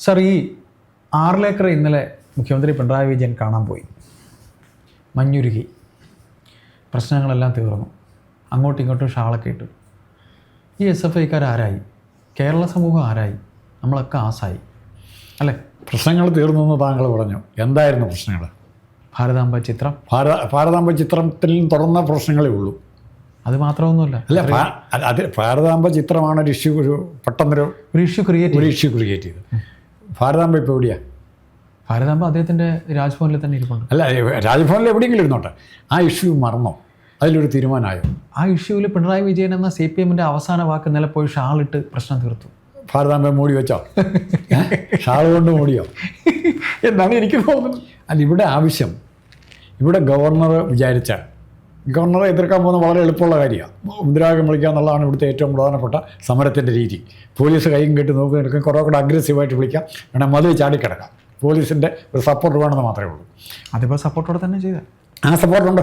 Sir ഈ ആറിലേക്കർ ഇന്നലെ മുഖ്യമന്ത്രി പിണറായി വിജയൻ കാണാൻ പോയി. മഞ്ഞുരുകി. പ്രശ്നങ്ങളെല്ലാം തീർന്നു. അങ്ങോട്ടും ഇങ്ങോട്ടും ഷാളൊക്കെ ഇട്ടു. ഈ എസ് എഫ് ഐക്കാർ ആരായി? കേരള സമൂഹം ആരായി? നമ്മളൊക്കെ ആസായി. അല്ലേ? പ്രശ്നങ്ങൾ തീർന്നു എന്ന് താങ്കൾ പറഞ്ഞു. എന്തായിരുന്നു പ്രശ്നങ്ങൾ? ഭാരതാംബ ചിത്രം. ഭാരത ഭാരതാംബ ചിത്രത്തിൽ തുറന്ന പ്രശ്നങ്ങളേ ഉള്ളൂ. അത് മാത്രമൊന്നുമല്ല. അല്ല അത് ഭാരതാംബ ചിത്രമാണ് ഒരു ഇഷ്യൂ ഒരു പെട്ടെന്നൊരു ഒരു ഇഷ്യൂ ക്രിയേറ്റ് ഒരു ഇഷ്യൂ ക്രിയേറ്റ് ചെയ്തത്. ഭാരതാംബ ഇപ്പോൾ എവിടെയാണ് ഭാരതാംബ അദ്ദേഹത്തിന്റെ രാജ്ഭവനിൽ തന്നെ ഇരിപ്പുണ്ട് അല്ല രാജ്ഭവനിൽ എവിടെയെങ്കിലും ഇരുന്നോട്ടെ. ആ ഇഷ്യൂ മറന്നോ? അതിലൊരു തീരുമാനമായോ? ആ ഇഷ്യൂവിൽ പിണറായി വിജയൻ എന്ന സി പി എമ്മിന്റെ അവസാന വാക്ക് നിലപ്പോയി പോയി ഷാളിട്ട് പ്രശ്നം തീർത്തു. ഭാരതാംബ മൂടി വെച്ചോ? ഷാൾ കൊണ്ട് മൂടിയോ? എന്നാണ് എനിക്ക് തോന്നുന്നത്. അല്ല ഇവിടെ ആവശ്യം. ഇവിടെ ഗവർണർ വിചാരിച്ച ഗവർണറെ എതിർക്കാൻ പോകുന്ന വളരെ എളുപ്പമുള്ള കാര്യമാണ്. മുദ്രാവാക്യം വിളിക്കുക എന്നുള്ളതാണ് ഇവിടുത്തെ ഏറ്റവും പ്രധാനപ്പെട്ട സമരത്തിന്റെ രീതി. പോലീസ് കൈയും കെട്ടി നോക്കി നിൽക്കും. കുറേ കൂടെ അഗ്രസീവായിട്ട് വിളിക്കാം. വേണം മതിൽ ചാടിക്കിടക്കാം പോലീസിന്റെ ഒരു സപ്പോർട്ട് വേണമെന്ന് മാത്രമേ ഉള്ളൂ. അതിപ്പോൾ സപ്പോർട്ടോടെ തന്നെ ചെയ്ത. ആ സപ്പോർട്ടുണ്ട്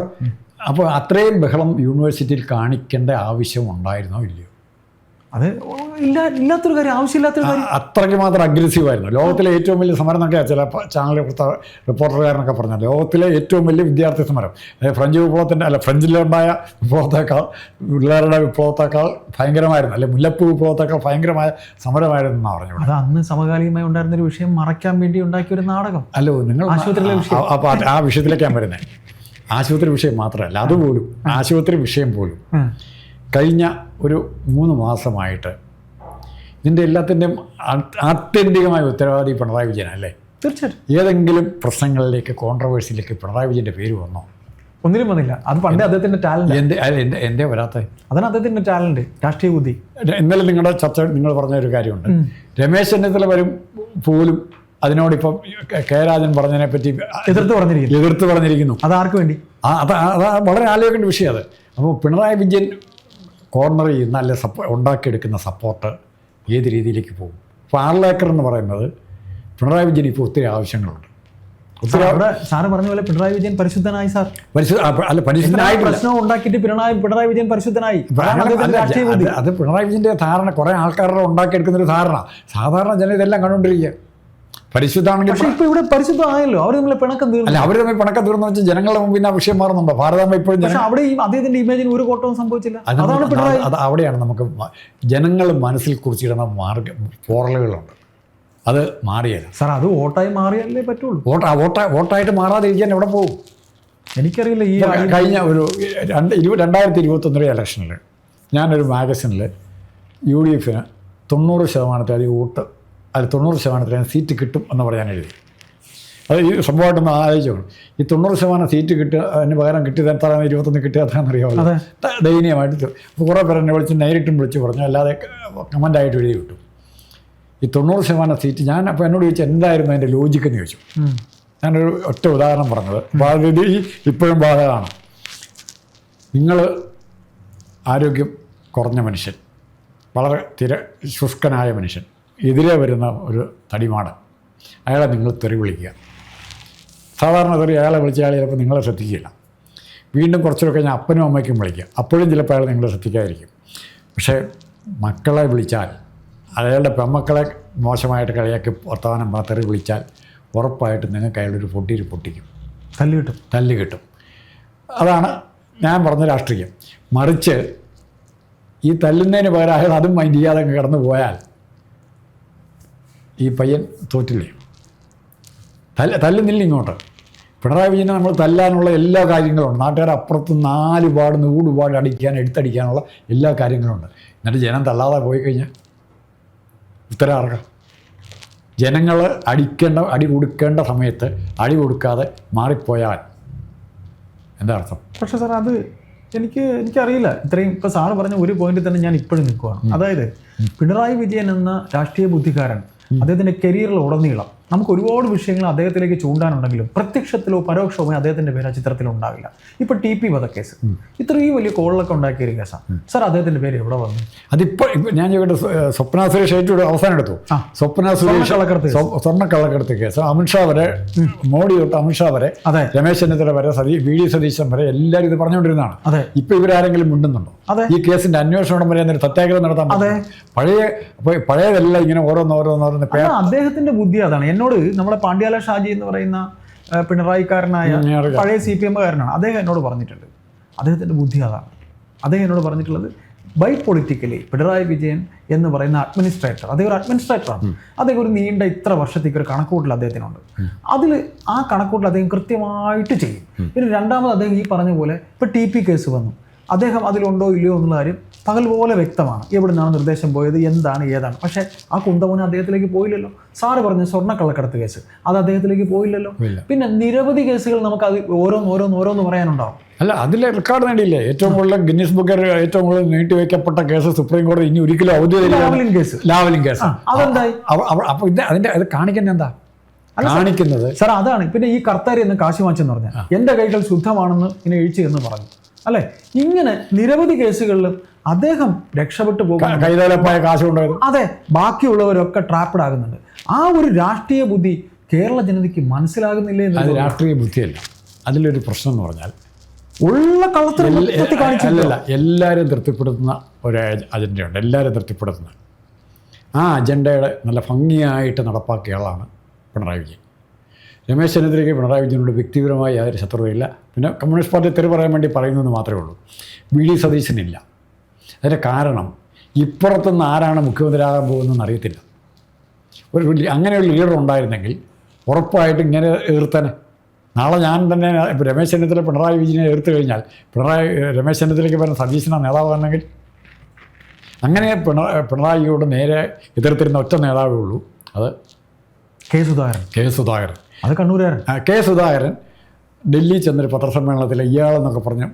അപ്പോൾ അത്രയും ബഹളം യൂണിവേഴ്സിറ്റിയിൽ കാണിക്കേണ്ട ആവശ്യം ഉണ്ടായിരുന്നോ ഇല്ലയോ? അത് ഇല്ല ഇല്ലാത്തൊരു കാര്യം ആവശ്യമില്ലാത്തൊരു കാര്യം. അത്രയ്ക്ക് മാത്രം അഗ്രസീവായിരുന്നു ലോകത്തിലെ ഏറ്റവും വലിയ സമരം എന്നൊക്കെ ചില ചാനൽ റിപ്പോർട്ടർകാരനൊക്കെ പറഞ്ഞു ലോകത്തിലെ ഏറ്റവും വലിയ വിദ്യാർത്ഥി സമരം. ഫ്രഞ്ച് വിപ്ലവത്തിന്റെ അല്ല ഫ്രഞ്ചിലുണ്ടായ വിപ്ലവത്തേക്കാൾ പിള്ളേരുടെ വിപ്ലവത്തേക്കാൾ ഭയങ്കരമായിരുന്നു. അല്ലെ മുല്ലപ്പൂ വിപ്ലവത്തേക്കാൾ ഭയങ്കരമായ സമരമായിരുന്നു എന്നാണ് പറഞ്ഞു അത് അന്ന് സമകാലികമായി ഉണ്ടായിരുന്ന ഒരു വിഷയം മറയ്ക്കാൻ വേണ്ടി ഉണ്ടാക്കിയ ഒരു നാടകം. അല്ലോ നിങ്ങൾ ആശുപത്രിയിലെ വിഷയം. ആ- അപ്പോൾ ആ വിഷയത്തിലേക്ക് ഞാൻ വരുന്നത് ആശുപത്രി വിഷയം മാത്രമല്ല അതുപോലും ആശുപത്രി വിഷയം പോലും. കഴിഞ്ഞ ഒരു മൂന്ന് മാസമായിട്ട് ഇതിന്റെ എല്ലാത്തിന്റെയും ആത്യന്തികമായ ഉത്തരവാദി പിണറായി വിജയൻ അല്ലേ? തീർച്ചയായിട്ടും. ഏതെങ്കിലും പ്രശ്നങ്ങളിലേക്ക് കോൺട്രവേഴ്സിയിലേക്ക് പിണറായി വിജയന്റെ പേര് വന്നോ? ഒന്നിനും വന്നില്ല. അത് പണ്ടേ അദ്ദേഹത്തിന്റെ ടാലന്റ് എന്റെ അല്ല, എന്റെ എന്റെ വരാത്ത? അതാണ് അദ്ദേഹത്തിന്റെ ടാലന്റ് രാഷ്ട്രീയ ബുദ്ധി. ഇന്നലെ നിങ്ങളുടെ ചർച്ച നിങ്ങൾ പറഞ്ഞ ഒരു കാര്യമുണ്ട് രമേശ് ചെന്നിത്തല വരും പോലും അതിനോടിപ്പം കെ രാജൻ പറഞ്ഞതിനെ പറ്റി എതിർത്ത് പറഞ്ഞിരിക്കുന്നു. എതിർത്ത് പറഞ്ഞിരിക്കുന്നു. അത് ആർക്ക് വേണ്ടി അത് വളരെ ആലോചിക്കേണ്ട വിഷയം അത്. അപ്പോൾ പിണറായി വിജയൻ കോർണർ ചെയ്യുന്ന അല്ലെ സപ്പോ ഉണ്ടാക്കിയെടുക്കുന്ന സപ്പോർട്ട് ഏത് രീതിയിലേക്ക് പോകും? അപ്പോൾ ആറിലേക്കർ എന്ന് പറയുന്നത് പിണറായി വിജയൻ ഇപ്പോൾ ഒത്തിരി ആവശ്യങ്ങളുണ്ട്. സാറ് പറഞ്ഞ പോലെ പിണറായി വിജയൻ പരിശുദ്ധനായി സാർ. അല്ല പരിശുദ്ധനായി പ്രശ്നം ഉണ്ടാക്കിയിട്ട് പിണറായി പിണറായി വിജയൻ പരിശുദ്ധനായി. അത് പിണറായി വിജയന്റെ ധാരണ കുറേ ആൾക്കാരുടെ ഉണ്ടാക്കിയെടുക്കുന്ന ഒരു ധാരണ. സാധാരണ ജനം ഇതെല്ലാം കണ്ടുകൊണ്ടിരിക്കുക പരിശുദ്ധാണെങ്കിൽ പക്ഷെ ഇപ്പൊ ഇവിടെ പരിശുദ്ധമായല്ലോ. അവർ നമ്മളെ പിണക്കം തീർന്നു. അല്ല അവർ തമ്മിൽ പിണക്കം തീർന്നു വെച്ചാൽ ജനങ്ങളുടെ മുമ്പിൽ ആ വിഷയം മാറുന്നുണ്ടോ? ഭാരതം ഇപ്പോഴും അവിടെ ഈ അദ്ദേഹത്തിന്റെ ഇമേജിന് ഒരു കോട്ടവും സംഭവിച്ചില്ല. അത് അതാണ് അത് അവിടെയാണ് നമുക്ക് ജനങ്ങൾ മനസ്സിൽ കുറിച്ചിടുന്ന മാർഗ പോറലുകളുണ്ട്. അത് മാറിയല്ല സാർ അത് വോട്ടായി മാറിയല്ലേ പറ്റുള്ളൂ. വോട്ട് വോട്ട വോട്ടായിട്ട് മാറാതിരിക്കാൻ എവിടെ പോകും? എനിക്കറിയില്ല ഈ കഴിഞ്ഞ ഒരു രണ്ട് ഇരുപത് രണ്ടായിരത്തി ഇരുപത്തൊന്നിലെ ഇലക്ഷനിൽ ഞാനൊരു മാഗസിനിൽ യു ഡി എഫിന് തൊണ്ണൂറ് ശതമാനത്തിലധികം വോട്ട് അല്ല തൊണ്ണൂറ് ശതമാനത്തിലധികം സീറ്റ് കിട്ടും എന്ന് പറയാൻ എഴുതി അത് ഈ സംഭവമായിട്ടൊന്ന് ആലോചിച്ചോളൂ ഈ തൊണ്ണൂറ് ശതമാനം സീറ്റ് കിട്ടുക അതിന് പകരം കിട്ടിയത് എത്ര ഇരുപത്തൊന്ന് കിട്ടിയതാണെന്ന് അറിയാമല്ലോ. അതെ. ദയനീയമായിട്ട് അപ്പോൾ കുറേ പേർ എന്നെ വിളിച്ച് നേരിട്ടും വിളിച്ച് പറഞ്ഞു. അല്ലാതെ കമന്റായിട്ട് എഴുതി കിട്ടും. ഈ തൊണ്ണൂറ് ശതമാനം സീറ്റ് ഞാൻ അപ്പോൾ എന്നോട് ചോദിച്ചു എന്തായിരുന്നു അതിന്റെ ലോജിക്ക് എന്ന് ചോദിച്ചു. ഞാനൊരു ഒറ്റ ഉദാഹരണം പറഞ്ഞത്. ബാധ്യത ഇപ്പോഴും ബാധകമാണ്. നിങ്ങൾ ആരോഗ്യം കുറഞ്ഞ മനുഷ്യൻ. വളരെ തിര ശുഷ്കനായ മനുഷ്യൻ. എതിരെ വരുന്ന ഒരു തടിമാണ് അയാളെ നിങ്ങൾ തെറി വിളിക്കുക. സാധാരണ തെറി അയാളെ വിളിച്ച അയാൾ ചിലപ്പോൾ നിങ്ങളെ ശ്രദ്ധിക്കില്ല. വീണ്ടും കുറച്ചൊക്കെ ഞാൻ അപ്പനും അമ്മയ്ക്കും വിളിക്കാം. അപ്പോഴും ചിലപ്പോൾ അയാൾ നിങ്ങളെ ശ്രദ്ധിക്കാതിരിക്കും. പക്ഷേ മക്കളെ വിളിച്ചാൽ അയാളുടെ പെമ്മക്കളെ മോശമായിട്ട് കളിയാക്കി വർത്തമാനം തെറി വിളിച്ചാൽ ഉറപ്പായിട്ടും നിങ്ങൾക്ക് അയാളൊരു പൊട്ടിയിൽ പൊട്ടിക്കും. തല്ല് കിട്ടും. തല്ല് കിട്ടും. അതാണ് ഞാൻ പറഞ്ഞ രാഷ്ട്രീയം. മറിച്ച് ഈ തല്ലുന്നതിന് പകരം അയാൾ അതും മൈൻഡ് ചെയ്യാതെ കടന്നു പോയാൽ ഈ പയ്യൻ തോറ്റില്ലേ? തല്ല തല്ലുന്നില്ല ഇങ്ങോട്ട്. പിണറായി വിജയനെ നമ്മൾ തല്ലാനുള്ള എല്ലാ കാര്യങ്ങളുണ്ട്. നാട്ടുകാർ അപ്പുറത്ത് നാല് പാട് നൂട് പാട് അടിക്കാൻ എടുത്തടിക്കാനുള്ള എല്ലാ കാര്യങ്ങളുണ്ട്. എന്നിട്ട് ജനം തള്ളാതെ പോയി കഴിഞ്ഞാൽ ഉത്തരം ആർക്കാം? ജനങ്ങൾ അടിക്കേണ്ട അടി കൊടുക്കേണ്ട സമയത്ത് അടി കൊടുക്കാതെ മാറിപ്പോയാൽ എന്താ അർത്ഥം? പക്ഷേ സാർ അത് എനിക്ക് എനിക്കറിയില്ല. ഇത്രയും ഇപ്പോൾ സാറ് പറഞ്ഞ ഒരു പോയിന്റിൽ തന്നെ ഞാൻ ഇപ്പോഴും നിൽക്കുകയാണ് അതായത് പിണറായി വിജയൻ എന്ന രാഷ്ട്രീയ ബുദ്ധിക്കാരൻ അദ്ദേഹത്തിന്റെ കരിയറിൽ ഉടനീളം നമുക്ക് ഒരുപാട് വിഷയങ്ങൾ അദ്ദേഹത്തിലേക്ക് ചൂണ്ടാനുണ്ടെങ്കിലും പ്രത്യക്ഷത്തിലോ പരോക്ഷമോ അദ്ദേഹത്തിന്റെ പേര് ആ ചിത്രത്തിൽ ഉണ്ടാവില്ല. ഇപ്പൊ ടി പി വധക്കേസ്. ഇത്രയും വലിയ കോളിലൊക്കെ ഉണ്ടാക്കിയ ഒരു കേസാണ് സാർ അദ്ദേഹത്തിന്റെ പേര് എവിടെ വന്നു? അതിപ്പോൾ ഞാൻ ചോദിക്കട്ടെ സ്വപ്ന സുരേഷ് ഏറ്റവും അവസാനം എടുത്തു. സ്വപ്ന സുരേഷ് സ്വർണക്കള്ളക്കടത്ത് കള്ളക്കടത്ത് സ്വർണക്കള്ളക്കടത്ത് കേസ് അമിത്ഷാ വരെ മോഡി തൊട്ട് അമിത്ഷാ വരെ അതെ. രമേശ് ചെന്നിത്തല വരെ സതീ വി ഡി സതീശൻ വരെ എല്ലാവരും ഇത് പറഞ്ഞുകൊണ്ടിരുന്നതാണ്. അതെ. ഇപ്പൊ ഇവരാരെങ്കിലും മിണ്ടുന്നുണ്ടോ? അതെ. ഈ കേസിന്റെ അന്വേഷണം വരെ എന്നൊരു സത്യാഗ്രഹം നടത്താൻ അതെ. പഴയ പഴയതല്ല പഴയതെല്ലാം ഇങ്ങനെ ഓരോന്ന് ഓരോന്ന് ഓരോന്ന് അദ്ദേഹത്തിന്റെ ബുദ്ധി അതാണ്. എന്നോട് നമ്മുടെ പാണ്ഡ്യാല ഷാജി എന്ന് പറയുന്ന പിണറായിക്കാരനായ. പഴയ സി പി എമ്മുകാരനാണ്. അദ്ദേഹം എന്നോട് പറഞ്ഞിട്ടുണ്ട്. അദ്ദേഹത്തിന്റെ ബുദ്ധി അതാണ്. അദ്ദേഹം എന്നോട് പറഞ്ഞിട്ടുള്ളത് ബൈ പൊളിറ്റിക്കലി പിണറായി വിജയൻ എന്ന് പറയുന്ന അഡ്മിനിസ്ട്രേറ്റർ അദ്ദേഹം ഒരു അഡ്മിനിസ്ട്രേറ്ററാണ്. അദ്ദേഹം ഒരു നീണ്ട ഇത്ര വർഷത്തേക്ക് ഒരു കണക്കൂട്ടൽ അദ്ദേഹത്തിനുണ്ട്. അതിൽ ആ കണക്കൂട്ടൽ അദ്ദേഹം കൃത്യമായിട്ട് ചെയ്യും. പിന്നെ രണ്ടാമത് അദ്ദേഹം ഈ പറഞ്ഞ പോലെ ഇപ്പോൾ ടി പി കേസ് വന്നു. അദ്ദേഹം അതിലുണ്ടോ ഇല്ലയോ എന്നുള്ള കാര്യം പകൽ പോലെ വ്യക്തമാണ്. എവിടെ നിന്നാണ് നിർദ്ദേശം പോയത് എന്താണ് ഏതാണ്. പക്ഷേ ആ കുന്തമോന് അദ്ദേഹത്തിലേക്ക് പോയില്ലല്ലോ. സാറ് പറഞ്ഞ സ്വർണക്കള്ളക്കടത്ത് കേസ്. അത് അദ്ദേഹത്തിലേക്ക് പോയില്ലല്ലോ. പിന്നെ നിരവധി കേസുകൾ നമുക്ക് അത് ഓരോന്ന് ഓരോന്ന് ഓരോന്ന് പറയാനുണ്ടാവും. അല്ല അതിൽ റെക്കോർഡ് നേടിയില്ലേ? ഏറ്റവും കൂടുതൽ ഗിന്നീസ് ബുക്കർ ഏറ്റവും കൂടുതൽ നീട്ടിവെക്കപ്പെട്ട കേസ് സുപ്രീം കോടതി ഇനി ഒരിക്കലും ഔദ്യോഗിക ലാവ്ലിൻ കേസ്. Lavalin case. അതെന്തായി? അപ്പൊ ഇത് അതിന്റെ അത് കാണിക്കുന്നത് എന്താ? കാണിക്കുന്നത്. സാർ അതാണ്. പിന്നെ ഈ കർത്താരി എന്ന് കാശി വാങ്ങിച്ചെന്ന് പറഞ്ഞാൽ എന്റെ കൈകൾ ശുദ്ധമാണെന്ന് ഇനി എഴുച്ചു എന്ന് പറഞ്ഞു. അല്ലെ? ഇങ്ങനെ നിരവധി കേസുകളിലും അദ്ദേഹം രക്ഷപ്പെട്ടു പോകും. കൈതാലപ്പായ കാശുണ്ടായിരുന്നു കാശ് അതെ ബാക്കിയുള്ളവരൊക്കെ ട്രാപ്പഡ് ആകുന്നുണ്ട്. ആ ഒരു രാഷ്ട്രീയ ബുദ്ധി കേരള ജനതയ്ക്ക് മനസ്സിലാകുന്നില്ല അത് രാഷ്ട്രീയ ബുദ്ധിയല്ല. അതിലൊരു പ്രശ്നം എന്ന് പറഞ്ഞാൽ ഉള്ള കളത്തിൽ അല്ലല്ല എല്ലാവരും തൃപ്തിപ്പെടുത്തുന്ന ഒരു അജ- അജണ്ടയുണ്ട്. എല്ലാവരും തൃപ്തിപ്പെടുത്തുന്ന ആ അജണ്ടയുടെ നല്ല ഭംഗിയായിട്ട് നടപ്പാക്കിയ ആളാണ് പിണറായി വിജയൻ. രമേശ് ചെന്നിത്തലയ്ക്ക് പിണറായി വിജയനോട് വ്യക്തിപരമായി യാതൊരു ശത്രുതയില്ല. പിന്നെ കമ്മ്യൂണിസ്റ്റ് പാർട്ടി തെറി പറയാൻ വേണ്ടി പറയുന്നതെന്ന് മാത്രമേ ഉള്ളൂ. വി. ഡി. സതീശനില്ല. അതിന്റെ കാരണം ഇപ്പുറത്തുനിന്ന് ആരാണ് മുഖ്യമന്ത്രിയാകാൻ പോകുന്നതെന്ന് അറിയത്തില്ല. ഒരു അങ്ങനെയുള്ള അങ്ങനെ ഒരു ലീഡർ ഉണ്ടായിരുന്നെങ്കിൽ ഉറപ്പായിട്ട് ഇങ്ങനെ എതിർത്തനെ നാളെ ഞാൻ തന്നെ ഇപ്പോൾ രമേശ് ചെന്നിത്തല പിണറായി വിജയനെ എതിർത്ത് കഴിഞ്ഞാൽ പിണറായി രമേശ് ചെന്നിത്തലയ്ക്ക് പറഞ്ഞ സതീശനാണ് നേതാവാണെങ്കിൽ അങ്ങനെ പിണ പിണറായിയോട് നേരെ എതിർത്തിരുന്ന ഒറ്റ നേതാവേ ഉള്ളൂ. അത് കെ സുധാകരൻ. കെ സുധാകരൻ. അത് കണ്ണൂരുകാരൻ കെ സുധാകരൻ ഡൽഹി ചെന്നൊരു പത്രസമ്മേളനത്തിൽ ഇയാളെന്നൊക്കെ പറഞ്ഞ്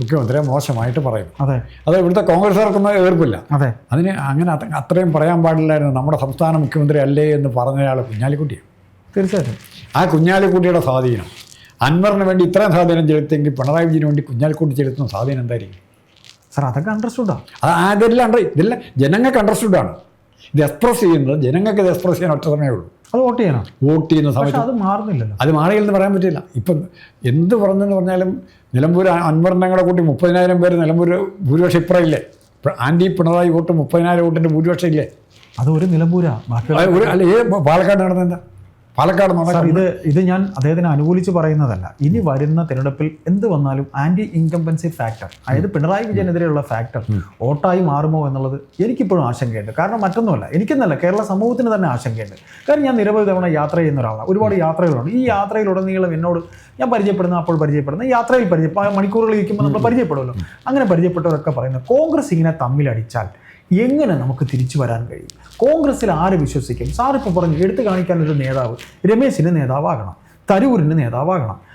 മുഖ്യമന്ത്രിയെ മോശമായിട്ട് പറയും അതെ. അത് ഇവിടുത്തെ കോൺഗ്രസ്സുകാർക്കൊന്നും എതിർപ്പില്ല. അതെ. അതിന് അങ്ങനെ അത് അത്രയും പറയാൻ പാടില്ലായിരുന്നു. നമ്മുടെ സംസ്ഥാന മുഖ്യമന്ത്രി അല്ലേ എന്ന് പറഞ്ഞയാൾ കുഞ്ഞാലിക്കുട്ടിയാണ്. തീർച്ചയായിട്ടും. ആ കുഞ്ഞാലിക്കുട്ടിയുടെ സ്വാധീനം. അൻവറിന് വേണ്ടി ഇത്രയും സ്വാധീനം ചെലുത്തിയെങ്കിൽ പിണറായി വിജയന് വേണ്ടി കുഞ്ഞാലിക്കുട്ടി ചെലുത്തുന്ന സ്വാധീനം എന്തായിരിക്കും? സാർ അതൊക്കെ അണ്ടർസ്റ്റുഡാണ് അത് അതെല്ലാം അണ്ടർ ഇതെല്ലാം ജനങ്ങൾക്ക് അണ്ടർസ്റ്റുഡാണ് ഇത് എക്സ്പ്രസ് ചെയ്യുന്നത് ജനങ്ങൾക്ക് ഇത് എക്സ്പ്രസ് ചെയ്യാൻ ഒറ്റ സമയമേ ഉള്ളൂ. അത് വോട്ട് ചെയ്യണം. വോട്ട് ചെയ്യുന്ന സമയത്ത് അത് മാറുന്നില്ലല്ലോ. അത് മാറിയില്ലെന്ന് പറയാൻ പറ്റില്ല. ഇപ്പം എന്ത് പറഞ്ഞെന്ന് പറഞ്ഞാലും നിലമ്പൂർ അൻവറിനെ കൂടെ കൂട്ടി മുപ്പതിനായിരം പേര് നിലമ്പൂർ ഭൂരിപക്ഷം ഇപ്പറയില്ലേ ആന്റി പിണറായി വോട്ട് മുപ്പതിനായിരം വോട്ടിന്റെ ഭൂരിപക്ഷം ഇല്ലേ? അത് ഒരു നിലമ്പൂരാ. ബാക്കി അത് ഒരു അല്ല പാലക്കാട് നടന്നെന്താ? പാലക്കാട് ഇത് ഇത് ഞാൻ അദ്ദേഹത്തിനെ അനുകൂലിച്ച് പറയുന്നതല്ല. ഇനി വരുന്ന തിരഞ്ഞെടുപ്പിൽ എന്ത് വന്നാലും ആന്റി ഇൻകംപൻസി ഫാക്ടർ അതായത് പിണറായി വിജയനെതിരെയുള്ള ഫാക്ടർ വോട്ടായി മാറുമോ എന്നുള്ളത് എനിക്കിപ്പോഴും ആശങ്കയുണ്ട്. കാരണം മറ്റൊന്നുമല്ല എനിക്കെന്നല്ല കേരള സമൂഹത്തിന് തന്നെ ആശങ്കയുണ്ട്. കാരണം ഞാൻ നിരവധി തവണ യാത്ര ചെയ്യുന്ന ഒരാളാണ്. ഒരുപാട് യാത്രകളുണ്ട്. ഈ യാത്രയിലുടനീളം എന്നോട് ഞാൻ പരിചയപ്പെടുന്ന അപ്പോൾ പരിചയപ്പെടുന്ന യാത്രയിൽ പരിചയ മണിക്കൂറുകൾ ഇരിക്കുമ്പോൾ നമ്മൾ പരിചയപ്പെടുമല്ലോ. അങ്ങനെ പരിചയപ്പെട്ടവരൊക്കെ പറയുന്നത് കോൺഗ്രസ് ഇങ്ങനെ തമ്മിലടിച്ചാൽ എങ്ങനെ നമുക്ക് തിരിച്ചു വരാൻ കഴിയും? കോൺഗ്രസ്സിൽ ആര് വിശ്വസിക്കും? സാർ ഇപ്പോൾ പറഞ്ഞു എടുത്തു കാണിക്കാൻ ഒരു നേതാവ് രമേശിന് നേതാവാകണം തരൂരിന് നേതാവാകണം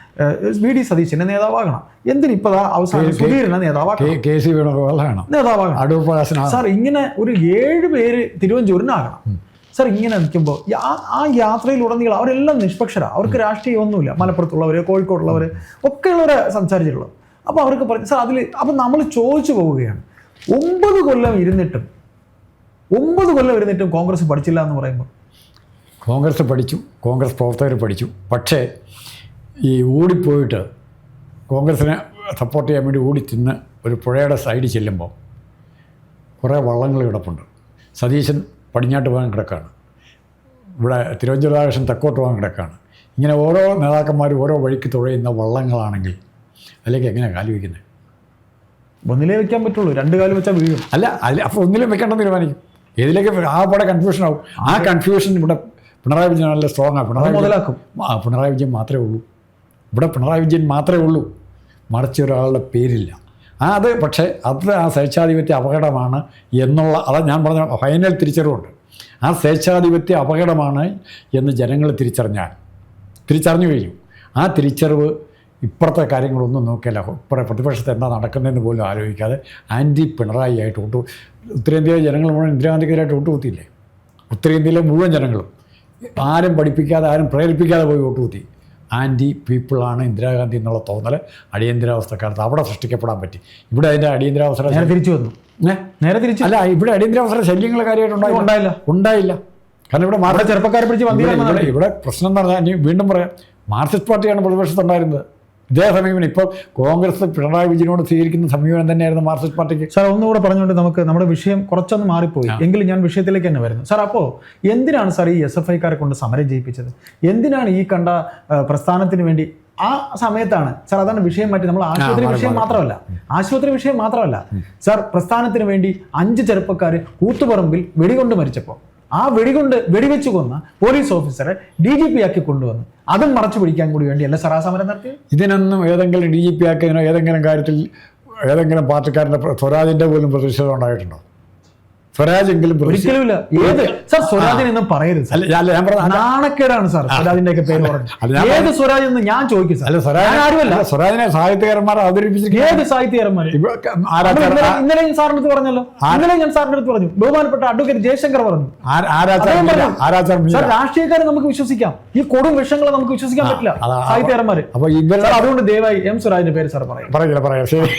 വി ഡി സതീശിന് നേതാവാകണം എന്തിനാ അവസാനം സുധീരന് നേതാവാകണം കെ കെ സി വേണുഗോപാലാണ്. നേതാവാകണം. അടൂർ സാർ ഇങ്ങനെ ഒരു ഏഴ് പേര് തിരുവഞ്ചൂരിനാകണം സാർ ഇങ്ങനെ നിൽക്കുമ്പോൾ ആ യാത്രയിലുടനീളം അവരെല്ലാം നിഷ്പക്ഷരാ. അവർക്ക് രാഷ്ട്രീയമൊന്നുമില്ല. മലപ്പുറത്തുള്ളവർ കോഴിക്കോടുള്ളവർ ഒക്കെയുള്ളവരെ സംസാരിച്ചിട്ടുള്ളത്. അപ്പോൾ അവർക്ക് പറഞ്ഞു സാർ അതിൽ അപ്പം നമ്മൾ ചോദിച്ചു പോവുകയാണ്. ഒമ്പത് കൊല്ലം ഇരുന്നിട്ടും ഒമ്പത് കൊല്ലം ഇരുന്നിട്ടും കോൺഗ്രസ് പഠിച്ചില്ല എന്ന് പറയുമ്പോൾ. കോൺഗ്രസ് പഠിച്ചു കോൺഗ്രസ് പ്രവർത്തകർ പഠിച്ചു. പക്ഷേ ഈ ഓടിപ്പോയിട്ട് കോൺഗ്രസിനെ സപ്പോർട്ട് ചെയ്യാൻ വേണ്ടി ഓടി തിന്ന് ഒരു പുഴയുടെ സൈഡിൽ ചെല്ലുമ്പോൾ കുറേ വള്ളങ്ങൾ കിടപ്പുണ്ട്. സതീശൻ പടിഞ്ഞാട്ട് പോകാൻ കിടക്കാണ്. ഇവിടെ തിരുവനന്തപുരം തെക്കോട്ട് പോകാൻ കിടക്കാണ്. ഇങ്ങനെ ഓരോ നേതാക്കന്മാരും ഓരോ വഴിക്ക് തുഴയുന്ന വള്ളങ്ങളാണെങ്കിൽ അതിലേക്ക് എങ്ങനെയാണ് കാലി വയ്ക്കുന്നത് ഒന്നിലേ വെക്കാൻ പറ്റുള്ളൂ രണ്ട് കാലം വെച്ചാൽ വീഴും. അല്ല അല്ല അപ്പോൾ ഒന്നിലും വെക്കേണ്ട തീരുമാനിക്കും. ഏതിലേക്ക് ആ പാടെ കൺഫ്യൂഷൻ ആവും. ആ കൺഫ്യൂഷൻ ഇവിടെ പിണറായി വിജയൻ നല്ല സ്ട്രോങ് ആണ് പിണറായി മുതലാക്കും. ആ പിണറായി വിജയൻ മാത്രമേ ഉള്ളൂ. ഇവിടെ പിണറായി വിജയൻ മാത്രമേ ഉള്ളൂ. മറിച്ച് ഒരാളുടെ പേരില്ല. ആ അത് പക്ഷേ അത് ആ സ്വേച്ഛാധിപത്യ അപകടമാണ് എന്നുള്ള അത് ഞാൻ പറഞ്ഞ ഫൈനൽ തിരിച്ചറിവുണ്ട്. ആ സ്വേച്ഛാധിപത്യ അപകടമാണ് എന്ന് ജനങ്ങൾ തിരിച്ചറിഞ്ഞാൽ തിരിച്ചറിഞ്ഞു കഴിഞ്ഞു. ആ തിരിച്ചറിവ് ഇപ്പുറത്തെ കാര്യങ്ങളൊന്നും നോക്കിയല്ല. ഇപ്പുറ പ്രതിപക്ഷത്ത് എന്താ നടക്കുന്നതെന്ന് പോലും ആലോചിക്കാതെ ആന്റി പിണറായി ആയിട്ട് വോട്ട് ഉത്തരേന്ത്യയിലെ ജനങ്ങൾ മുഴുവൻ ഇന്ദിരാഗാന്ധിക്കെതിരായിട്ട് വോട്ട് കുത്തിയില്ലേ? ഉത്തരേന്ത്യയിലെ മുഴുവൻ ജനങ്ങളും. ആരും പഠിപ്പിക്കാതെ ആരും പ്രേരിപ്പിക്കാതെ പോയി വോട്ട് കുത്തി. ആന്റി പീപ്പിളാണ് ഇന്ദിരാഗാന്ധി എന്നുള്ള തോന്നൽ അടിയന്തരാവസ്ഥക്കാലത്ത് അവിടെ സൃഷ്ടിക്കപ്പെടാൻ പറ്റി. ഇവിടെ അതിന്റെ അടിയന്തരാവസ്ഥ നേരെ തിരിച്ചു വന്നു. നേരെ തിരിച്ചു. അല്ല ഇവിടെ അടിയന്തരാവസ്ഥ ശല്യങ്ങൾ കാര്യമായിട്ട് ഉണ്ടായില്ല. ഉണ്ടായില്ല. കാരണം ഇവിടെ മാർക്സിസ്റ്റ് ചെറുപ്പക്കാരെ പിടിച്ച് ഇവിടെ പ്രശ്നം എന്ന് പറഞ്ഞാൽ വീണ്ടും പറയാം. മാർക്സിസ്റ്റ് പാർട്ടിയാണ് പ്രതിപക്ഷത്തുണ്ടായിരുന്നത്. ഇതേ സമീപനം ഇപ്പോൾ കോൺഗ്രസ് പിണറായി വിജയനോട് സ്വീകരിക്കുന്ന സമീപനം തന്നെയായിരുന്നു മാർക്സിസ്റ്റ് പാർട്ടിക്ക്. സാർ ഒന്നുകൂടെ പറഞ്ഞുകൊണ്ട് നമുക്ക് നമ്മുടെ വിഷയം കുറച്ചൊന്ന് മാറിപ്പോയി. എങ്കിലും ഞാൻ വിഷയത്തിലേക്ക് തന്നെ വരുന്നു. സാർ അപ്പോൾ എന്തിനാണ് സാർ ഈ എസ് എഫ് ഐക്കാരെ കൊണ്ട് സമരം ചെയ്യിപ്പിച്ചത് എന്തിനാണ് ഈ കണ്ട പ്രസ്ഥാനത്തിന് വേണ്ടി ആ സമയത്താണ് സാർ അതാണ് വിഷയം മാറ്റി നമ്മൾ ആശുപത്രി വിഷയം. മാത്രമല്ല. ആശുപത്രി വിഷയം മാത്രമല്ല. സാർ പ്രസ്ഥാനത്തിന് വേണ്ടി അഞ്ച് ചെറുപ്പക്കാർ കൂത്തുപറമ്പിൽ വെടികൊണ്ട് മരിച്ചപ്പോൾ ആ വെടികൊണ്ട് വെടിവെച്ച് കൊന്ന പോലീസ് ഓഫീസറെ ഡി ജി പി ആക്കി കൊണ്ടുവന്നു. അതും മറച്ചു പിടിക്കാൻ കൂടി വേണ്ടി അല്ല സമരം നടത്തിയത്? ഇതിനൊന്നും ഏതെങ്കിലും ഡി ജി പി ആക്കിയതിനോ ഏതെങ്കിലും കാര്യത്തിൽ ഏതെങ്കിലും പാർട്ടിക്കാരന്റെ സ്വരാജിന്റെ പോലും പ്രതിഷേധം ഉണ്ടായിട്ടുണ്ടോ? സ്വരാജെങ്കിലും പ്രതിഷേധം ഒരിക്കലുമില്ല. ഏത്? സാർ സ്വരാജിനെ ഒന്നും പറയരുത് അല്ല ഞാൻ- പറഞ്ഞ നാണക്കേടാണ് സാർ സ്വരാജിന്റെ ഒക്കെ പേര് അല്ല, ഏത് സ്വരാജ് എന്ന് ഞാൻ ചോദിക്കും സാർ. സ്വരാജ് ആരുമല്ല. സ്വരാജിനെ സാഹിത്യകാരന്മാർ അവതരിപ്പിച്ചിരിക്കുന്നത് ഏത് സാഹിത്യകാരന്മാര്? ഇവ- ഇന്നലെ ഞാൻ സാറിന്റെ അടുത്ത് പറഞ്ഞല്ലോ. ഇന്നലെ ഞാൻ സാറിന്റെ അടുത്ത് പറഞ്ഞു. ബഹുമാനപ്പെട്ട അഡ്വക്കേറ്റ് ജയശങ്കർ പറഞ്ഞു. സാർ രാഷ്ട്രീയക്കാരെ നമുക്ക് വിശ്വസിക്കാം. ഈ കൊടും വിഷങ്ങളെ നമുക്ക് വിശ്വസിക്കാൻ പറ്റില്ല. സാഹിത്യകാരന്മാർ സാഹിത്യകാരന്മാര്. അപ്പൊ അതുകൊണ്ട് ദയവായി എം സ്വരാജിന്റെ പേര് സാർ പറയാം. പറയില്ല പറയാം ശരി.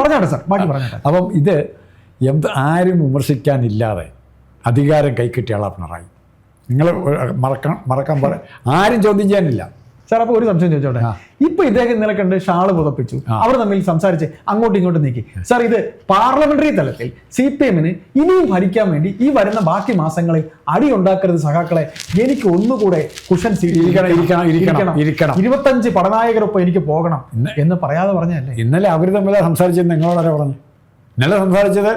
പറഞ്ഞാട്ടെ സാർ. ബാക്കി പറഞ്ഞാട്ടെ. അപ്പം ഇത് എന്ത് ആരും വിമർശിക്കാനില്ലാതെ അധികാരം കൈക്കിട്ടിയ ആളാ പിണറായി. നിങ്ങൾ മറക്കാൻ മറക്കാൻ പറ ആരും ചോദ്യം ചെയ്യാനില്ല. സാർ അപ്പോൾ ഒരു സംശയം ചോദിച്ചോട്ടെ? ഇപ്പൊ ഇദ്ദേഹം ഇന്നലെ കണ്ട് ഷാൾ പുതപ്പിച്ചു. അവർ തമ്മിൽ സംസാരിച്ച് അങ്ങോട്ടും ഇങ്ങോട്ടും നീക്കി. സാർ ഇത് പാർലമെന്ററി തലത്തിൽ സി പി എമ്മിന് ഇനിയും ഭരിക്കാൻ വേണ്ടി ഈ വരുന്ന ബാക്കി മാസങ്ങളിൽ അടി ഉണ്ടാക്കരുത് സഹാക്കളെ എനിക്ക് ഒന്നുകൂടെ കുഷൻ. ഇരുപത്തഞ്ച് പടനായകരൊപ്പം എനിക്ക് പോകണം എന്ന് പറയാതെ പറഞ്ഞല്ലേ ഇന്നലെ അവർ തമ്മിലാണ് സംസാരിച്ചത് നിങ്ങളോടെ പറഞ്ഞു ഇന്നലെ സംസാരിച്ചത്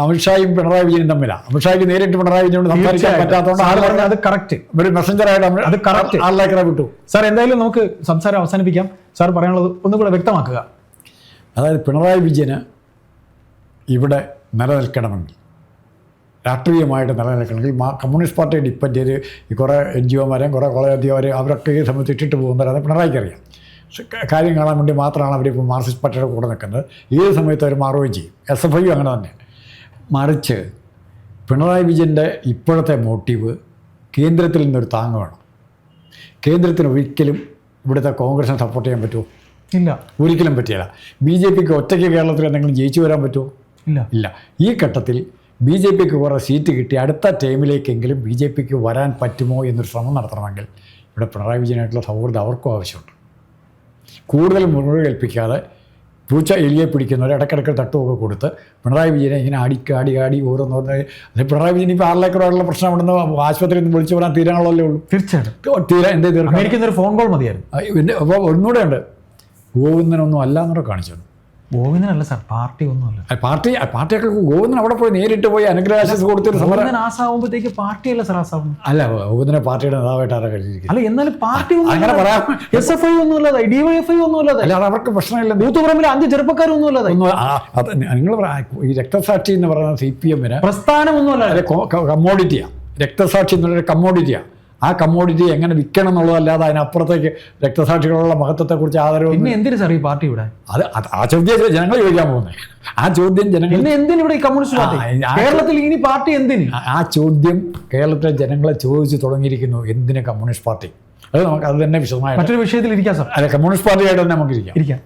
അമിത്ഷായും പിണറായി വിജയനും തമ്മിലാണ്. അമിത്ഷായ്ക്ക് നേരിട്ട് പിണറായി വിജയനോട് സംസാരിക്കാൻ പറ്റാത്തതുകൊണ്ട് അത് കറക്റ്റ് ഒരു മെസ്സഞ്ചറായിട്ട് അത് കറക്റ്റ് ആളിലേക്കറ വിട്ടു. സാർ എന്തായാലും നമുക്ക് സംസാരം അവസാനിപ്പിക്കാം. സാർ പറയാനുള്ളത് ഒന്നുകൂടെ വ്യക്തമാക്കുക. അതായത് പിണറായി വിജയന് ഇവിടെ നിലനിൽക്കണമെങ്കിൽ രാഷ്ട്രീയമായിട്ട് നിലനിൽക്കണമെങ്കിൽ മാ കമ്മ്യൂണിസ്റ്റ് പാർട്ടിയെ ഡിപ്പെൻഡ് ചെയ്ത് ഈ കുറേ എൻ ജി ഒമാരെയും കുറേ കോളേജ് അധ്യാപകരെയും അവരൊക്കെ ഈ സമയത്ത് ഇട്ടിട്ട് പോകുന്നവരാണ് പിണറായിക്ക് അറിയാം. പക്ഷെ ക- കാര്യം കാണാൻ വേണ്ടി മാത്രമാണ് അവരിപ്പോൾ മാർക്സിസ്റ്റ് പാർട്ടിയുടെ കൂടെ നിൽക്കുന്നത്. ഏത് സമയത്ത് അവർ മാറുകയും ചെയ്യും. എസ് എഫ് ഐയും അങ്ങനെ തന്നെ. മറിച്ച് പിണറായി വിജയന്റെ ഇപ്പോഴത്തെ മോട്ടീവ് കേന്ദ്രത്തിൽ നിന്നൊരു താങ്ങ് വേണം. കേന്ദ്രത്തിന് ഒരിക്കലും ഇവിടുത്തെ കോൺഗ്രസിനെ സപ്പോർട്ട് ചെയ്യാൻ പറ്റുമോ? ഇല്ല. ഒരിക്കലും പറ്റിയില്ല ബി ജെ പിക്ക് ഒറ്റയ്ക്ക് കേരളത്തിൽ എന്തെങ്കിലും ജയിച്ചു വരാൻ പറ്റുമോ? ഇല്ല. ഇല്ല. ഈ ഘട്ടത്തിൽ ബി ജെ പിക്ക് കുറേ സീറ്റ് കിട്ടി. അടുത്ത ടൈമിലേക്കെങ്കിലും ബി ജെ പിക്ക് വരാൻ പറ്റുമോ എന്നൊരു ശ്രമം നടത്തണമെങ്കിൽ ഇവിടെ പിണറായി വിജയനായിട്ടുള്ള സൗഹൃദം അവർക്കും ആവശ്യമുണ്ട്. കൂടുതൽ മുറിവ് കൽപ്പിക്കാതെ പൂച്ച എലിയെ പിടിക്കുന്നവർ ഇടക്കിടക്ക് തട്ടുമൊക്കെ കൊടുത്ത് പിണറായി വിജയനെ ഇങ്ങനെ അടിക്ക് ആടി ആടി ഓരോന്ന് അത് പിണറായി വിജയൻ ഇപ്പോൾ ആറിലേക്കറോടുള്ള പ്രശ്നം ഉണ്ടെന്ന് ആശുപത്രിയിൽ നിന്ന് വിളിച്ചു പറയാൻ തീരാനുള്ളതല്ലേ ഉള്ളൂ. തീർച്ചയായിട്ടും. തീരാൻ എന്തേ തീർക്കാം. ഒരു ഫോൺ കോൾ മതിയായിരുന്നു. അപ്പോൾ ഒന്നുകൂടെ ഉണ്ട്. ഗോവിന്ദനൊന്നും അല്ല എന്നൂടെ കാണിച്ചു. ഗോവിന്ദനല്ല സാർ പാർട്ടി ഒന്നുമല്ല പാർട്ടി പാർട്ടിയൊക്കെ ഗോവിന്ദൻ അവിടെ പോയി നേരിട്ട് പോയി അനുഗ്രഹാശിസ് കൊടുത്തൊരു സമരം ആസാവുമ്പോഴത്തേക്ക് പാർട്ടിയല്ല സാർ ആസാവും അല്ല ഗോവിന്ദനെ പാർട്ടിയുടെ നേതാവായിട്ട് ആരാ കഴിഞ്ഞിരിക്കും അല്ല എന്നാലും പാർട്ടി അങ്ങനെ പറയാം. എസ് എഫ് ഐ ഒന്നുമല്ലാതെ ഡിവൈഎഫ് ഐ ഒന്നുമല്ലാതെ അല്ല അവർക്ക് പ്രശ്നമില്ല. യൂത്തുപുറമിൽ അഞ്ച് ചെറുപ്പക്കാരൊന്നുമല്ലാതെ നിങ്ങൾ ഈ രക്തസാക്ഷി എന്ന് പറയുന്ന സി പി എമ്മിന് പ്രസ്ഥാനം ഒന്നുമല്ലാതെ കമ്മോഡിറ്റിയാണ് രക്തസാക്ഷി എന്നുള്ളൊരു കമ്മോഡിറ്റിയാണ് ആ കമ്മോഡിറ്റി എങ്ങനെ വിൽക്കണം എന്നുള്ളതല്ലാതെ അതിനപ്പുറത്തേക്ക് രക്തസാക്ഷികളുള്ള മഹത്വത്തെക്കുറിച്ച് ആദരവ് പിന്നെ എന്തിനു സാർ ഈ പാർട്ടി ഇവിടെ? അത് ആ ചോദ്യം ജനങ്ങൾ ചോദിക്കാൻ പോകുന്നത് ആ ചോദ്യം ജനങ്ങൾ എന്തിനു ഇവിടെ ഈ കമ്മ്യൂണിസ്റ്റ് പാർട്ടി? കേരളത്തിൽ ഇനി പാർട്ടി എന്തിന്? ആ- ചോദ്യം കേരളത്തിലെ ജനങ്ങളെ ചോദിച്ചു തുടങ്ങിയിരിക്കുന്നു. എന്തിന് കമ്മ്യൂണിസ്റ്റ് പാർട്ടി? അത് നമുക്ക് അത് തന്നെ വിശദമായിട്ട് മറ്റൊരു വിഷയത്തിൽ ഇരിക്കാം സാർ. അല്ല കമ്മ്യൂണിസ്റ്റ് പാർട്ടിയായിട്ട് തന്നെ നമുക്ക് ഇരിക്കാം. ഇരിക്കാം.